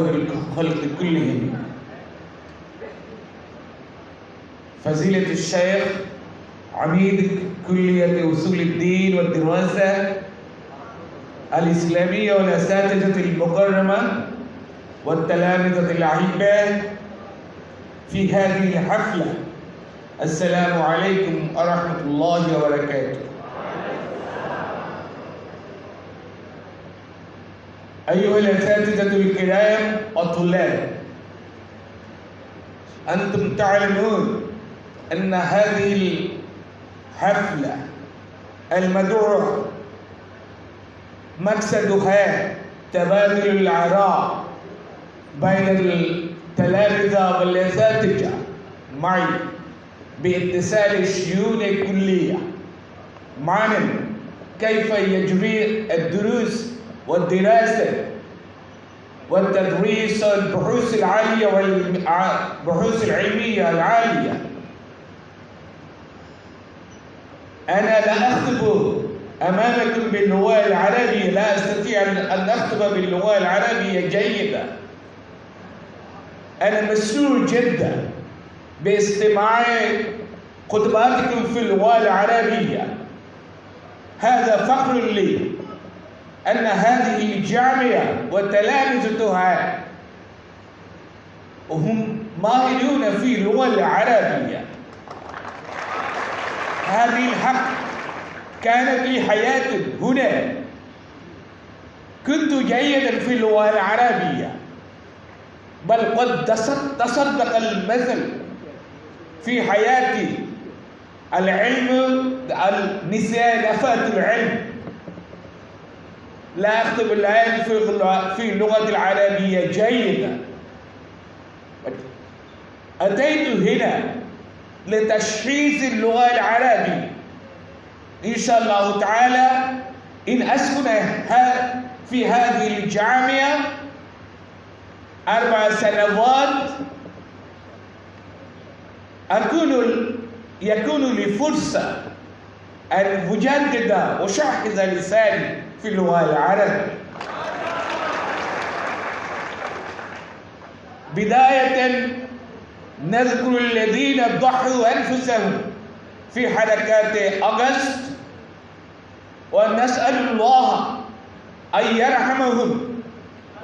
وخير الخلق كلهم فضيلة الشيخ عميد كلية أصول الدين والدراسة الإسلامية والأساتذة المكرمة والتلامذة الأحبة في هذه الحفلة. السلام عليكم ورحمة الله وبركاته. أيها الأساتذة الكرام والطلاب أنتم تعلمون أن هذه الحفلة المدعوة مقصدها تبادل الآراء بين التلامذة والأساتذة معي باتصال الشؤون الكلية. معنا كيف يجري الدروس؟ والدراسة والتدريس والبحوث العالية والبحوث العلمية العالية. أنا لا أخطب أمامكم باللغة العربية لا أستطيع أن أخطب باللغة العربية جيدة. أنا مسرور جدا باستماع خطباتكم في اللغة العربية. هذا فخر لي. أن هذه الجامعة وتلامذتها هم ماهرون في اللغة العربية. هذه الحق كانت لي حياة هنا. كنت جيدا في اللغة العربية. بل قد تصدق المثل في حياتي العلم النساء نفأت العلم. لا أخطب الآن في اللغة العربية جيدا. أتيت هنا لتشخيص اللغة العربية. إن شاء الله تعالى إن أسكن في هذه الجامعة أربع سنوات أكون يكون لي فرصة أن أجدد وأشحذ لساني. في اللغة العربية بداية نذكر الذين ضحوا أنفسهم في حركات أغسطس ونسأل الله أن يرحمهم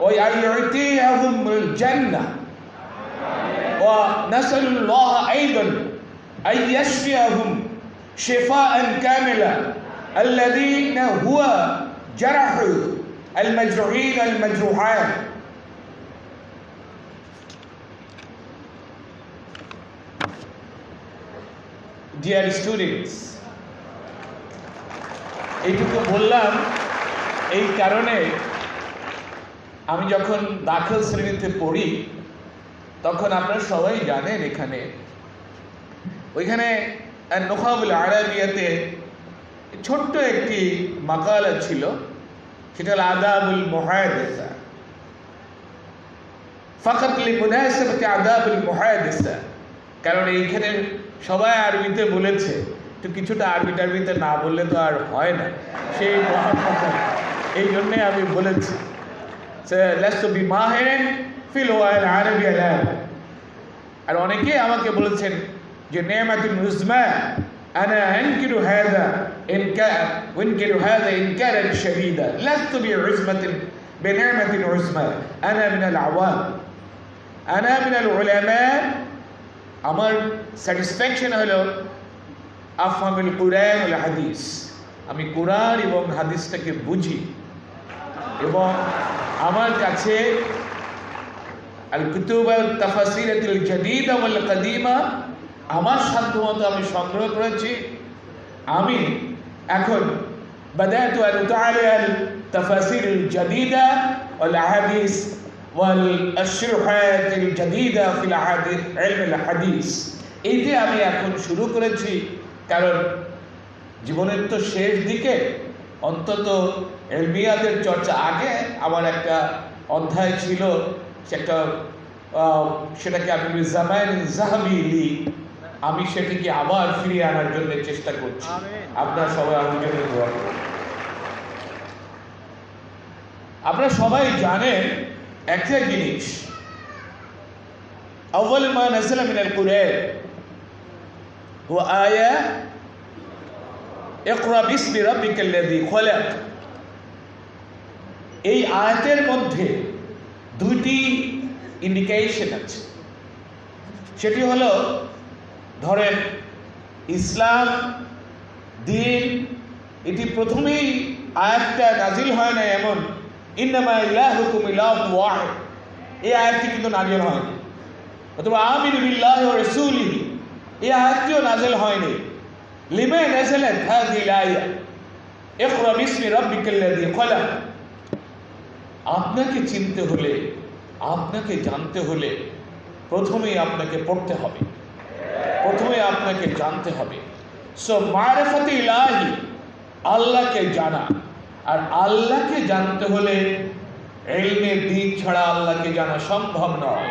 وأن يعطيهم الجنة. ونسأل الله أيضا أن يشفيهم شفاء كاملا الذين هو جرح المجروحين المجروحات Dear students, এইটুকু বললাম এই কারণে আমি যখন দাখিল শ্রেণীতে পড়ি তখন আপনারা সবাই জানেন এখানে ওইখানে নোখাবুল আরাবিয়াতে ছোট্ট একটি মাকালা ছিল, সেটা হল আদাবুল মহায়দেসা ফাকাত লিমুনাসাবাতি আদাবুল মহায়দেশা কারণ এইখানে সবাই আরবিতে বলেছে, তো কিছুটা আরবি টারবিতে না বললে তো আর হয় না। সেই এই জন্যে আমি বলেছি ফিল আর অনেকে আমাকে বলেছেন যে নেমাতি মুজমা, আনা আনকিরু হাদা? هذا إنكار وإنكر هذا إنكارا شديدا لست بعزمة بنعمة عزمى أنا من العوام أنا من العلماء আমার স্যাটিসফ্যাকশন হলো আফহামুল কুরআন ওয়াল হাদিস আমি কোরআন এবং হাদিসটাকে বুঝি এবং আমার কাছে আল কুতুব তাফাসিরাতুল জাদিদা ওয়াল কাদিমা আমার সাধ্যমতো আমি সংগ্রহ করেছি আমি এখন بدأت أن أتعالى التفاسير الجديدة والأحاديث والشروحات الجديدة في الحديث علم الحديث এইটি আমি এখন শুরু করেছি কারণ জীবনের তো শেষ দিকে অন্তত এলমিয়াদের চর্চা আগে আমার একটা অধ্যায় ছিল সেটা সেটাকে আমি জামাইন জাহাবি আমি সেটিকে আবার ফিরিয়ে আনার জন্য চেষ্টা করছি আপনারা সবাই আমার জন্য দোয়া করুন আপনারা সবাই জানেন একটা জিনিস أول ما نزل من القرآن هو آية اقرأ باسم ربك الذي خلق এই আয়াতের মধ্যে দুইটি ইন্ডিকেশন আছে সেটি হলো ধরেন, ইসলাম, দিন, এটি প্রথমেই আয়াতটা নাজিল হয় না এমন। ইন্নামা ইলাহুকুম ইলাহু ওয়াহিদ। এই আয়াতটি কিন্তু নাজিল হয়নি অথবা আমিনু বিল্লাহি ওয়া রাসূলিহি। এই আয়াতটিও নাজিল হয়নি লিমা নাজালাত হাযিহিল আয়া? ইকরা বিসমি রাব্বিকাল্লাযী খলাক। আপনাকে চিনতে হলে, আপনাকে জানতে হলে প্রথমেই আপনাকে পড়তে হবে। প্রথমে আপনাকে জানতে হবে। সো মারেফতে ইলাহি, আল্লাহকে জানা। আর আল্লাহকে জানতে হলে এলমের দিক ছাড়া আল্লাহকে জানা সম্ভব নয়।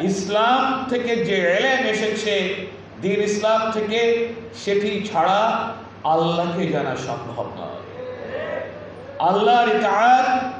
ইসলাম থেকে যে এলেম এসেছে, দিন ইসলাম থেকে সেটি ছাড়া আল্লাহকে জানা সম্ভব নয়। আল্লাহর ইতাআত